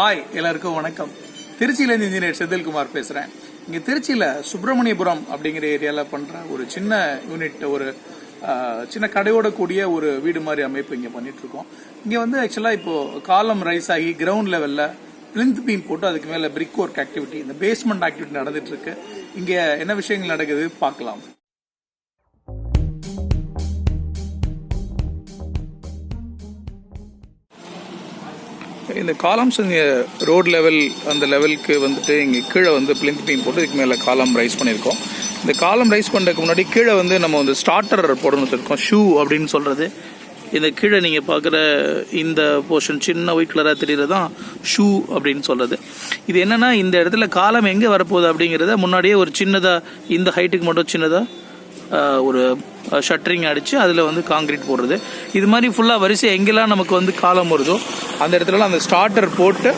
Hi எல்லாருக்கும் வணக்கம். திருச்சியிலேருந்து இன்ஜினியர் செந்தில்குமார் பேசுகிறேன் இங்கே திருச்சியில் சுப்பிரமணியபுரம் அப்படிங்கிற ஏரியாவில் பண்ணுற ஒரு சின்ன யூனிட் ஒரு சின்ன கடையோட கூடிய ஒரு வீடு மாதிரி அமைப்பு இங்கே பண்ணிகிட்ருக்கோம் இங்கே வந்து ஆக்சுவலாக இப்போது காலம் ரைஸ் ஆகி கிரவுண்ட் லெவலில் பிளிந்த் பீம் போட்டு அதுக்கு மேலே பிரிக் ஒர்க் ஆக்டிவிட்டி இந்த பேஸ்மெண்ட் ஆக்டிவிட்டி நடந்துகிட்ருக்கு இங்கே என்ன விஷயங்கள் நடக்குது பார்க்கலாம். இந்த காலம்ஸ் இங்கே ரோட் லெவல் அந்த லெவலுக்கு வந்துட்டு இங்கே கீழே வந்து பிளிந்த் பீம் போட்டு இதுக்கு மேலே காலம் ரைஸ் பண்ணியிருக்கோம். இந்த காலம் ரைஸ் பண்ணுறதுக்கு முன்னாடி கீழே வந்து நம்ம வந்து ஸ்டார்டர் போடணும்னு இருக்கோம் ஷூ அப்படின்னு சொல்கிறது இந்த கீழே நீங்கள் பார்க்குற இந்த போர்ஷன் சின்ன ஒயிட் கலராக தெரியறது தான் ஷூ அப்படின்னு சொல்கிறது இது என்னென்னா இந்த இடத்துல காலம் எங்கே வரப்போகுது அப்படிங்கிறத முன்னாடியே ஒரு சின்னதாக இந்த ஹைட்டுக்கு மட்டும் சின்னதாக ஒரு ஷட்டரிங் அடித்து அதில் வந்து காங்கிரீட் போடுறது. இது மாதிரி ஃபுல்லாக வரிசை எங்கெல்லாம் நமக்கு வந்து காலம் வருதோ அந்த இடத்துலலாம் அந்த ஸ்டார்டர் போட்டு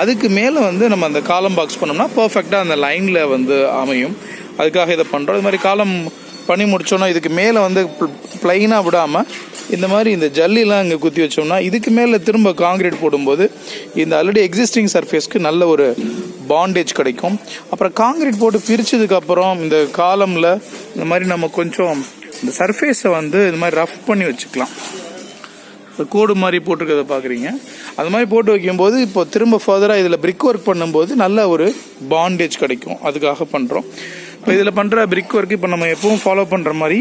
அதுக்கு மேலே வந்து நம்ம அந்த காலம் பாக்ஸ் பண்ணோம்னா பர்ஃபெக்டாக அந்த லைனில் வந்து அமையும். அதுக்காக இதை பண்ணுறோம் இது மாதிரி காலம் பண்ணி முடிச்சோன்னா இதுக்கு மேலே வந்து ப்ளைனாக விடாமல் இந்த மாதிரி இந்த ஜல்லிலாம் இங்கே குத்தி வச்சோம்னா இதுக்கு மேலே திரும்ப காங்கிரீட் போடும்போது இந்த ஆல்ரெடி எக்ஸிஸ்டிங் சர்ஃபேஸ்க்கு நல்ல ஒரு பாண்டேஜ் கிடைக்கும். அப்புறம் காங்கிரீட் போட்டு பிரித்ததுக்கப்புறம் இந்த காலமில் இந்த மாதிரி நம்ம கொஞ்சம் இந்த சர்ஃபேஸை வந்து இந்த மாதிரி ரஃப் பண்ணி வச்சுக்கலாம். கோடு மாதிரி போட்டிருக்கிறத பார்க்குறீங்க. அது மாதிரி போட்டு வைக்கும்போது இப்போ திரும்ப ஃபர்தராக இதில் பிரிக் ஒர்க் பண்ணும்போது நல்ல ஒரு பாண்டேஜ் கிடைக்கும். அதுக்காக பண்ணுறோம் இப்போ இதில் பண்ணுற பிரிக் ஒர்க் இப்போ நம்ம எப்பவும் ஃபாலோ பண்ணுற மாதிரி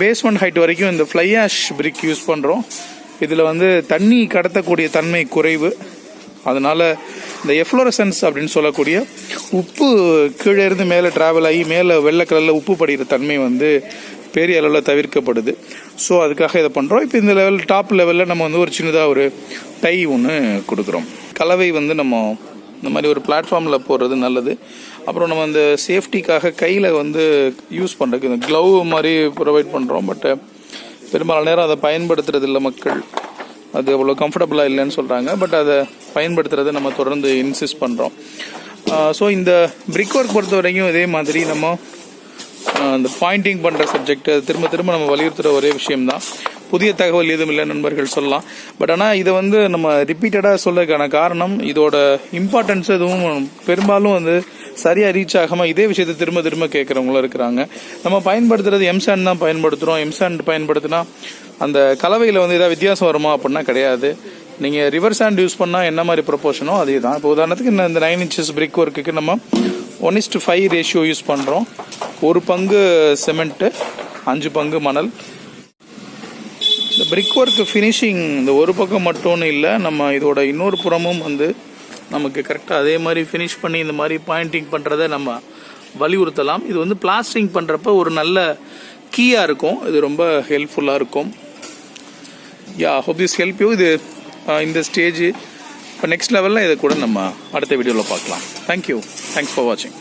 பேஸ்மெண்ட் ஹைட் வரைக்கும் இந்த ஃப்ளை ஆஷ் பிரிக் யூஸ் பண்ணுறோம் இதில் வந்து தண்ணி கடத்தக்கூடிய தன்மை குறைவு. அதனால் இந்த எஃப்ளோரசன்ஸ் அப்படின்னு சொல்லக்கூடிய உப்பு கீழே இருந்து மேலே ட்ராவல் ஆகி மேலே வெள்ளை கலரில் உப்பு படிகிற தன்மை வந்து பெரிய அளவில் தவிர்க்கப்படுது. ஸோ அதுக்காக இதை பண்ணுறோம் இப்போ இந்த லெவல் டாப் லெவலில் நம்ம வந்து ஒரு சின்னதாக ஒரு டை ஒன்று கொடுக்குறோம். கலவை வந்து நம்ம இந்த மாதிரி ஒரு பிளாட்ஃபார்மில் போடுறது நல்லது. அப்புறம் நம்ம இந்த சேஃப்டிக்காக கையில் வந்து யூஸ் பண்ணுறதுக்கு இந்த க்ளவ் மாதிரி ப்ரொவைட் பண்ணுறோம் பட் பெரும்பாலான நேரம் அதை பயன்படுத்துறது இல்லை மக்கள். அது அவ்வளோ கம்ஃபர்டபுளாக இல்லைன்னு சொல்கிறாங்க பட் அதை பயன்படுத்துகிறத நம்ம தொடர்ந்து இன்சிஸ்ட் பண்ணுறோம் ஸோ இந்த பிரிக் ஒர்க் பொறுத்த வரைக்கும் இதே மாதிரி நம்ம அந்த இந்த பாயிண்டிங் பண்ணுற சப்ஜெக்ட் திரும்ப திரும்ப நம்ம வலியுறுத்துகிற ஒரே விஷயம்தான். புதிய தகவல் எதுவும் இல்லை நண்பர்கள் சொல்லலாம். பட் ஆனால் இதை வந்து நம்ம ரிப்பீட்டடாக சொல்லக்கான காரணம் இதோட இம்பார்ட்டன்ஸ் எதுவும் பெரும்பாலும் வந்து சரியாக ரீச் ஆகாமல் இதே விஷயத்தை திரும்ப திரும்ப கேட்குறவங்களும் இருக்கிறாங்க. நம்ம பயன்படுத்துறது எம்சாண்ட் தான் பயன்படுத்துகிறோம் எம்சாண்ட் பயன்படுத்தினா அந்த கலவையில் வந்து ஏதாவது வித்தியாசம் வருமா அப்படின்னா கிடையாது. நீங்கள் ரிவர் ஹேண்ட் யூஸ் பண்ணால் என்ன மாதிரி ப்ரொபோஷனோ அதே தான் இப்போ உதாரணத்துக்கு இந்த- நைன் இன்ச்சஸ் பிரிக் ஒர்க்குக்கு நம்ம one is to five ratio use பண்ணுறோம் ஒரு பங்கு சிமெண்ட்டு அஞ்சு பங்கு மணல். இந்த பிரிக் ஒர்க் ஃபினிஷிங் இந்த ஒரு பக்கம் மட்டும்னு இல்லை நம்ம இதோட இன்னொரு புறமும் வந்து நமக்கு கரெக்டாக அதே மாதிரி ஃபினிஷ் பண்ணி இந்த மாதிரி பாயிண்டிங் பண்ணுறத நம்ம வலியுறுத்தலாம். இது வந்து பிளாஸ்டிங் பண்ணுறப்ப ஒரு நல்ல கீயாக இருக்கும். இது ரொம்ப ஹெல்ப்ஃபுல்லாக இருக்கும். Yeah hope this help you இது uh, இந்த ஸ்டேஜ் இப்போ நெக்ஸ்ட் லெவலில் இதை கூட நம்ம அடுத்த வீடியோவில் பார்க்கலாம். தேங்க்யூ தேங்க்ஸ் ஃபார் வாட்சிங்